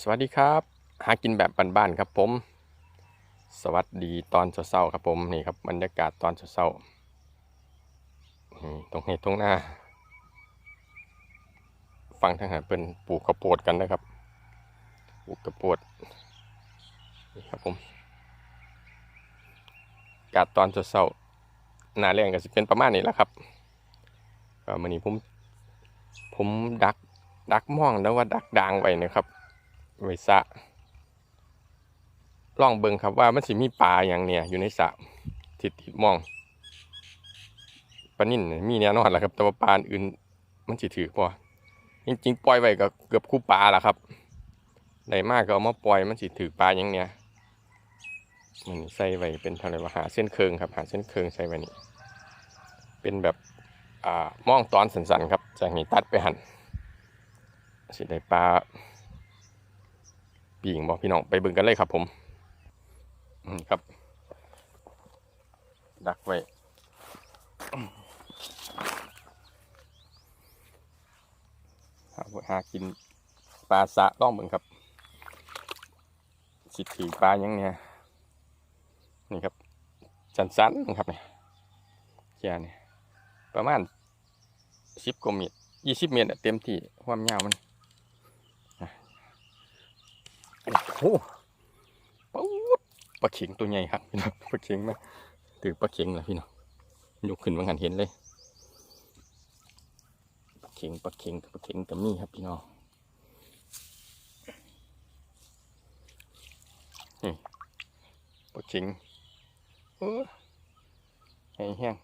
สวัสดีครับ หากินแบบบ้านๆครับผม สวัสดีตอนเช้าๆครับผมนี่ครับบรรยากาศตอนเช้าๆนี่ตรงเหตุตรงหน้า ฟังทางหารเป็นปลูกข้าวโพดกันนะครับปลูกข้าวโพดนี่ครับผมกาศตอนเช้าๆหน้าแรงก็จะเป็นประมาณนี้แหละครับก็มื่อนี้ผมผมดักดักม่องแล้วว่าดักด่างไว้นะครับ ไว้สะลองเบิงครับว่ามันสิมีปลาอย่างเนี่ยอยู่ในสระติดติดมองปลานิ่นมีแน่นอนแหละครับ แต่ว่าปลาอื่นมันสิถือป่จริงๆปล่อยไว้ก็เกือบคู่ปลาละครับได้มากก็เอามาปล่อยมันสิถือปลาอย่างเนี้ยมันใส่ไว้เป็นเท่าไรว่าหาเส้นเคืองครับ หาเส้นเคืองใส่ไว้นี่เป็นแบบอ่ามองตอนสันๆครับจากนี้ตัดไปหั่นสิได้ปลา ปีงบอกพี่น้องไปเบิ่งกันเลยครับผมอืมครับ ดักไว้หาหากินปลาสะล่องเบิ่งครับสิถือปลายังเนี่ยนี่ครับสันๆนะครับเนี่ยแค่นี้ประมาณสิบกว่าเมตรยี่สิบเมตรเต็มที่ความยาวมัน โอ้โหปุ๊บปลาเข็งตัวใหญ่ครับพี่น้องปลาเข็งมาถือปลาเข็งแล้วพี่น้องยกขึ้นมาหันเห็นเลยปลาเข็งปลาเข็งปลาเข็งกับนี่ครับพี่น้องนี่ปลาเข็งเออแห้งแห้ง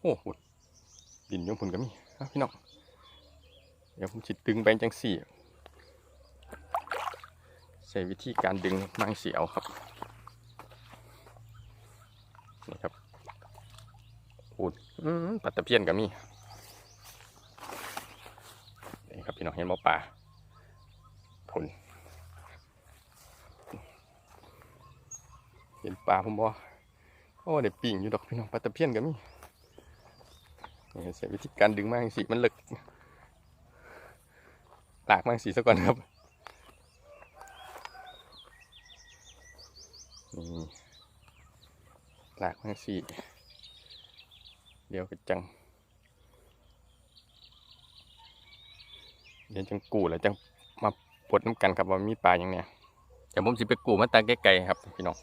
โอ้โหดินยมพุนกับมีครับพี่น้องเดี๋ยวผมจิตึงไปจังสี่ ช้วิธีการดึงมังเสียวครับนี่ครับอูดปัตตะเพียนก็มีนี่ครับพี่น้องเห็นหมอป่าผลเห็นปลาผมบอโอ้เดี๋ยวปิ่งอยู่ดอกพี่น้องปัตตะเพียนก็มีนี่ใช้วิธีการดึงมังสีมันเลึกลากมังสีซะก่อนครับ หลากมาสี่เดี๋ยวก็จัง เดี๋ยวจังกูแล้วจังมาปวดน้ำกันครับว่ามีปลาอย่างเนี้ยเดี๋ยวผมสิไปกูมาตาไกลๆครับพี่น้อง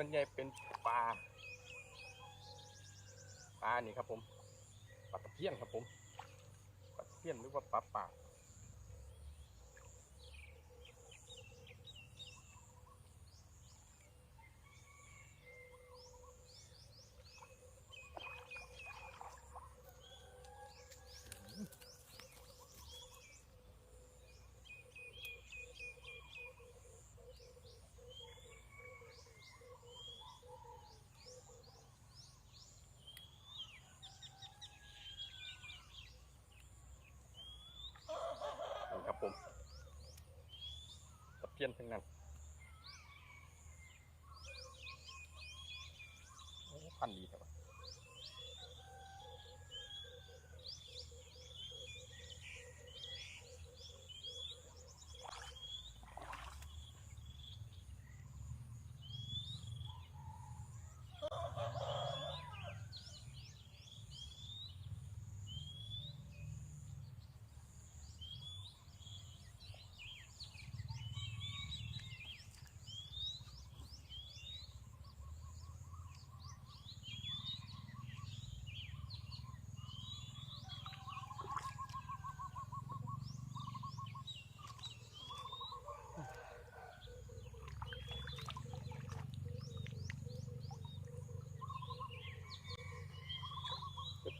ส่วนใหญ่เป็นปลาปลานี่ครับผมปลาตะเพียนครับผมปลาตะเพียนหรือว่าปลาปาก พันดีแ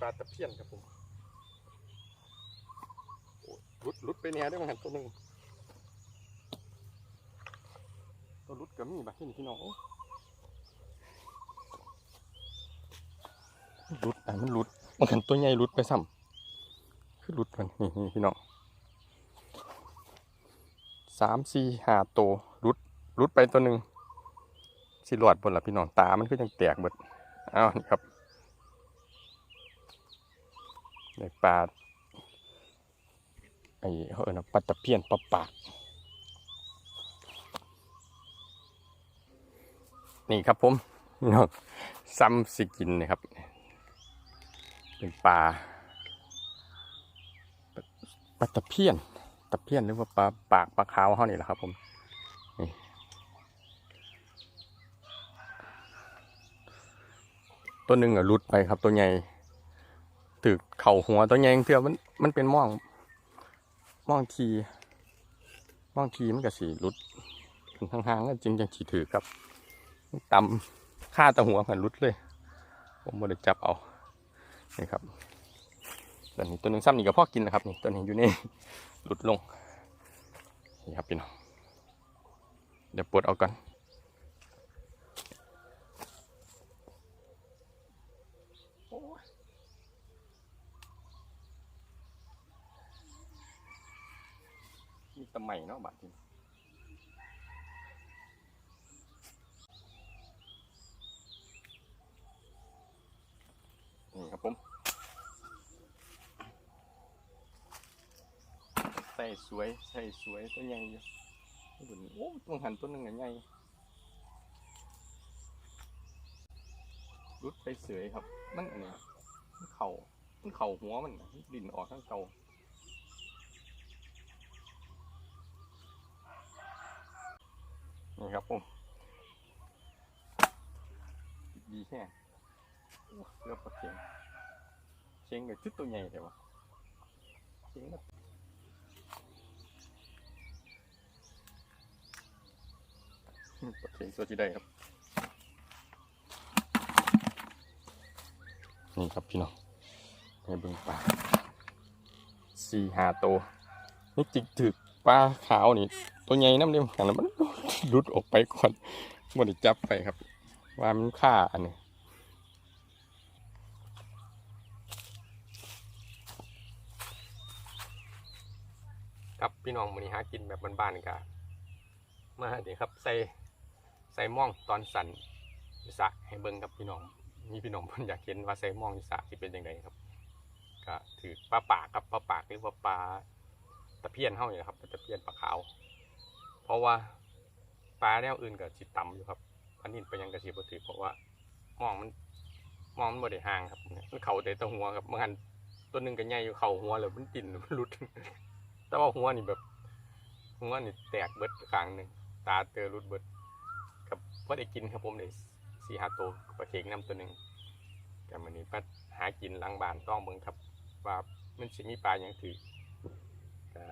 ปลาตะเพียนครับผมรุดรุดไปเนี่ยได้มั้งตัวหนึ่งตัวรุดก็มีบักที่นี่พี่น้องรุดอะมันรุดมันเห็นตัวใหญ่รุดไปซ้ำคือรุดมันนี่นี่พี่น้องสามสี่ห้าตัวรุดรุดไปตัวหนึ่งสิหลอดบนละพี่น้องตา มันก็ยังแตกเบิดอ้าวนี่ครับ ในปลาไอ้เขาเอิ้นว่าปลาตะเพียนปลาปากนี่ครับผมพี่น้องซ้ำสิกินนะครับ เป็นปลาปลาตะเพียนตะเพียนหรือว่าปลาปากปลาขาวเขานี่แหละครับผมนี่ตัวหนึ่งอะรุดไปครับตัวใหญ่ เข่าหัวตัวใหญ่เพื่อมันมันเป็นม่องม่องทีม่องทีมันก็สีรุดทางหางๆก็จริงจังสีถือครับตำค่าตะหัวมันรุดเลย ผมบ่ได้จับเอานี่ครับตัวนี้ตัวหนึ่งซ้ำนี่ก็พ่อกินนะครับนี่ตัวนี้อยู่นี่หลุดลงนี่ครับพี่น้องเดี๋ยวปลดเอาก่อน ตะไมเนาะบาดนี้นี่ครับผม ใส่สวย ใส่สวยตัวใหญ่อยู่นโอ้ตัวหันตัวหนึ่งใหญ่รุดไปเสยครับ มันอันนี้นเข่ามันเข่าหัวมันดินออกข้างเก่านี่ ครับผมดีแค่เลือกปลาเค็งเค็งแบบชุดตัวใหญ่แต่ว่าเค็งแบบปลาเค็งตัวที่ได้ครับนี่ครับพี่น้องให้เบิ่งปลาสี่หาตัวนี่จิกถึก ปลาขาวนี่ ตัวใหญ่น้ำเดียวกันแล้วมันหลุดออกไปก่อนบ่ได้จับไปครับ ว่ามันค่าอันนี้ครับพี่น้องมือนี้หากินแบบบ้านๆกันมาเดี๋ยวครับใส่ใส่หม่องตอนสั่นสะให้เบิ่งครับพี่น้องมีพี่น้องเพิ่นอยากเห็นว่าใส่หม่องสระสิเป็นจังไดครับก็ถือปลาปากครับปลาปากหรือว่าปลา ตะเพียนเฮานี่ครับตะเพียนปลาขาว เพราะว่าปลาแนวอื่นก็สิตต่ำอยู่ครับอันนี้ไปยังกระสิบ่ถือเพราะว่ามองมันมองมันบ่ได้ห่างครับมันเขาแต่ตัวหัวครับบางอันตัวหนึงก็ใหญ่อยู่เขาหัวแล้วมันติ่นมันหลุด แต่ว่าหัวนี่แบบหัวนี่แตกเบิดข้างหนึ่งตาเตอรุดเบิดกับพอได้กินครับผมได้สี่หาตัวปลาเค็งน้ำตัวหนึ่งแต่มันนี้ปัดหากินหลังบ้านต้องเบิ่งครับว่ามันสิมีปลาอย่างถือ ก็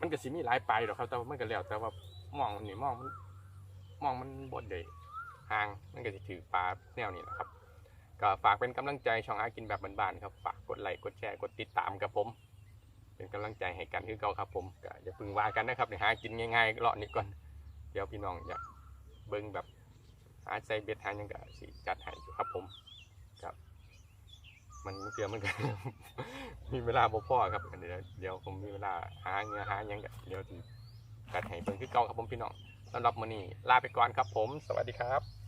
มันก็สิมีหลายปลายหรอกครับ แต่ว่ามันก็แล้ว แต่ว่ามองนี่มองมันมองมันบดเลยห่างมันก็จะถือปลาแนวนี้แหละครับ ก็ฝากเป็นกำลังใจช่องหากินแบบบ้านๆครับฝากกดไลค์กดแชร์กดติดตามกับผม เป็นกำลังใจให้กันคือเก่าครับ ผมก็อย่าพึ่งว่ากันนะครับเดี๋ยหากินง่ายๆเลาะนี้ก่อนเดี๋ยวพี่น้องอยากเบิ่งแบบหาใจเบ็ดหาหยังก็สิจัดให้ครับผมครับ มันเสียวมันก็มีเวลาบ่พ่อครับเดี๋ยวเดี๋ยวผมมีเวลาหาเงือหาหยังเดี๋ยวสิจัดให้เบิ่งคือเก่าครับผมพี่น้องสำหรับมื้อนี้ลาไปก่อนครับผม สวัสดีครับ